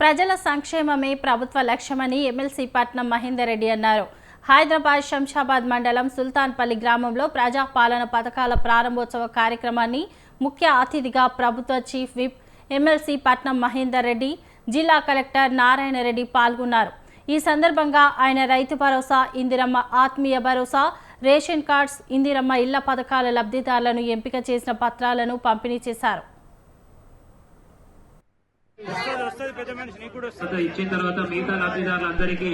ప్రజల సంక్షేమమే ప్రభుత్వ లక్ష్యమని ఎమ్మెల్సీ పట్నం మహేందర్ రెడ్డి అన్నారు. హైదరాబాద్ శంషాబాద్ మండలం సుల్తాన్పల్లి గ్రామంలో ప్రజాపాలన పథకాల ప్రారంభోత్సవ కార్యక్రమాన్ని ముఖ్య అతిథిగా ప్రభుత్వ చీఫ్ విప్ ఎమ్మెల్సీ పట్నం మహేందర్ రెడ్డి జిల్లా కలెక్టర్ నారాయణ రెడ్డి పాల్గొన్నారు. ఈ సందర్భంగా ఆయన రైతు భరోసా ఇందిరమ్మ ఆత్మీయ భరోసా రేషన్ కార్డ్స్ ఇందిరమ్మ ఇళ్ళ పథకాల లబ్ధిదారులను ఎంపిక చేసిన పత్రాలను పంపిణీ చేశారు. ఇచ్చిన తర్వాత మిగతా లబ్ధిదారులందరికీ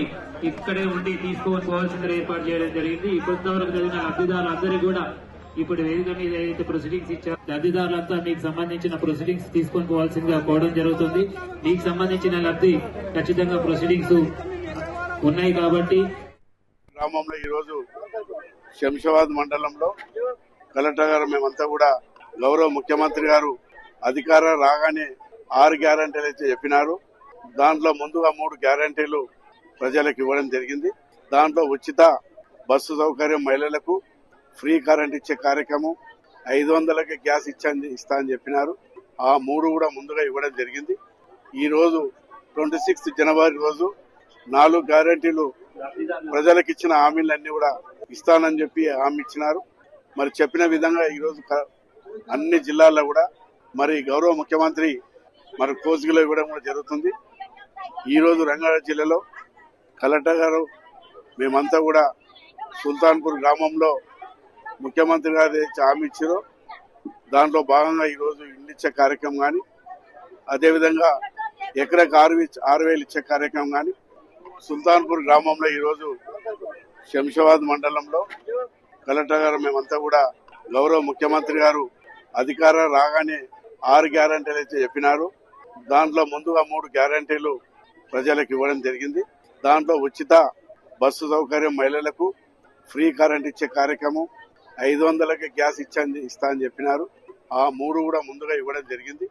ఇక్కడే ఉండి తీసుకొని పోవాల్సింది ఏర్పాటు చేయడం జరిగింది. కొంతవరకు చదివిన లబ్ధిదారులందరికీ కూడా ఇప్పుడు వేదిక మీద ఏదైతే ప్రొసీడింగ్స్ ఇచ్చారో లబ్ధిదారులంతా మీకు సంబంధించిన ప్రొసీడింగ్స్ తీసుకొని పోవాల్సిందిగా కోవడం జరుగుతుంది. మీకు సంబంధించిన లబ్ధి ఖచ్చితంగా ప్రొసీడింగ్స్ ఉన్నాయి కాబట్టి గ్రామంలో ఈరోజు శంషాబాద్ మండలంలో కలెక్టర్ గారు మేమంతా కూడా గౌరవ ముఖ్యమంత్రి గారు అధికారం రాగానే ఆరు గ్యారంటీలు అయితే చెప్పినారు. దాంట్లో ముందుగా మూడు గ్యారంటీలు ప్రజలకు ఇవ్వడం జరిగింది. దాంట్లో ఉచిత బస్సు సౌకర్యం మహిళలకు ఫ్రీ కరెంట్ ఇచ్చే కార్యక్రమం ఐదు వందలకి గ్యాస్ ఇచ్చని ఇస్తా అని చెప్పినారు. ఆ మూడు కూడా ముందుగా ఇవ్వడం జరిగింది. ఈ రోజు ట్వంటీ సిక్స్త్ జనవరి రోజు నాలుగు గ్యారంటీలు ప్రజలకు ఇచ్చిన హామీలన్నీ కూడా ఇస్తానని చెప్పి హామీ ఇచ్చినారు. మరి చెప్పిన విధంగా ఈరోజు క- అన్ని జిల్లాల్లో కూడా మరి గౌరవ ముఖ్యమంత్రి మరి కోసిగిలో ఇవ్వడం కూడా జరుగుతుంది. ఈరోజు రంగారెడ్డి జిల్లాలో కలెక్టర్ గారు మేమంతా కూడా సుల్తాన్పూర్ గ్రామంలో ముఖ్యమంత్రి గారు హామీ ఇచ్చారో. దాంట్లో భాగంగా ఈరోజు ఇండిచ్చే ఇచ్చే కార్యక్రమం కానీ అదేవిధంగా ఎకరకు ఆరు ఆరు వేలు ఇచ్చే కార్యక్రమం కానీ సుల్తాన్పూర్ గ్రామంలో ఈరోజు శంషాబాద్ మండలంలో కలెక్టర్ గారు మేమంతా కూడా గౌరవ ముఖ్యమంత్రి గారు అధికారం రాగానే ఆరు గ్యారంటీలు అయితే చెప్పినారు. దాంట్లో ముందుగా మూడు గ్యారంటీలు ప్రజలకు ఇవ్వడం జరిగింది. దాంట్లో ఉచిత బస్సు సౌకర్యం మహిళలకు ఫ్రీ కరెంట్ ఇచ్చే కార్యక్రమం ఐదు వందలకి గ్యాస్ ఇచ్చా ఇస్తా అని చెప్పినారు. ఆ మూడు కూడా ముందుగా ఇవ్వడం జరిగింది.